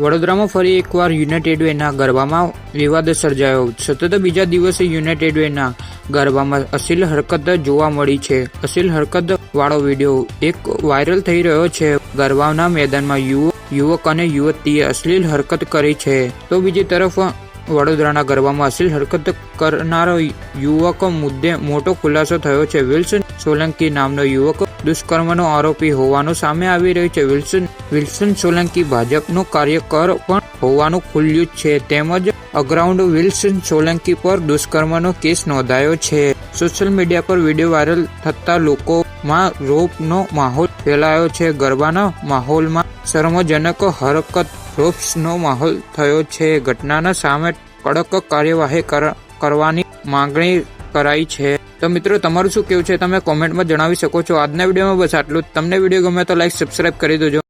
વડોદરામાં ફરી એકવાર યુનાઇટેડ વેના ગરબામાં વિવાદ સર્જાયો. સતત બીજા દિવસે યુનાઇટેડ વેના ગરબામાં અસીલ હરકત જોવા મળી છે. અસીલ હરકત વાળો વીડિયો એક વાયરલ થઈ રહ્યો છે. ગરબાના મેદાનમાં યુવક અને યુવતીએ અશ્લીલ હરકત કરી છે. તો બીજી તરફ વડોદરાના ગરબામાં અશ્લીલ હરકત કરનારો યુવક મુદ્દે મોટો ખુલાસો થયો છે. વિલ્સન સોલંકી નામનો યુવક દુષ્કર્મનો આરોપી હોવાનું સામે આવી રહ્યું છે. વિલ્સન વિલ્સન સોલંકી ભાજપનો કાર્યકર પણ હોવાનું ખુલ્યું છે. તેમજ અગ્રાઉન્ડ વિલ્સન સોલંકી પર દુષ્કર્મનો કેસ નોંધાયો છે. સોશિયલ મીડિયા પર વીડિયો વાયરલ થતા લોકોમાં રોપનો માહોલ ફેલાયો છે. ગરબાના માહોલમાં શર્મજનક હરકત, રોપ્સનો માહોલ થયો છે. ઘટનાના સામે કડક કાર્યવાહી કર- કરવાની માંગણી કરાઈ છે. તો મિત્રો, તમારું શું કેવું છે? તમે કોમેન્ટમાં જણાવી શકો છો. આજના વિડીયોમાં બસ આટલું તમને વીડિયો ગમે તો લાઈક સબસ્ક્રાઇબ કરી દેજો.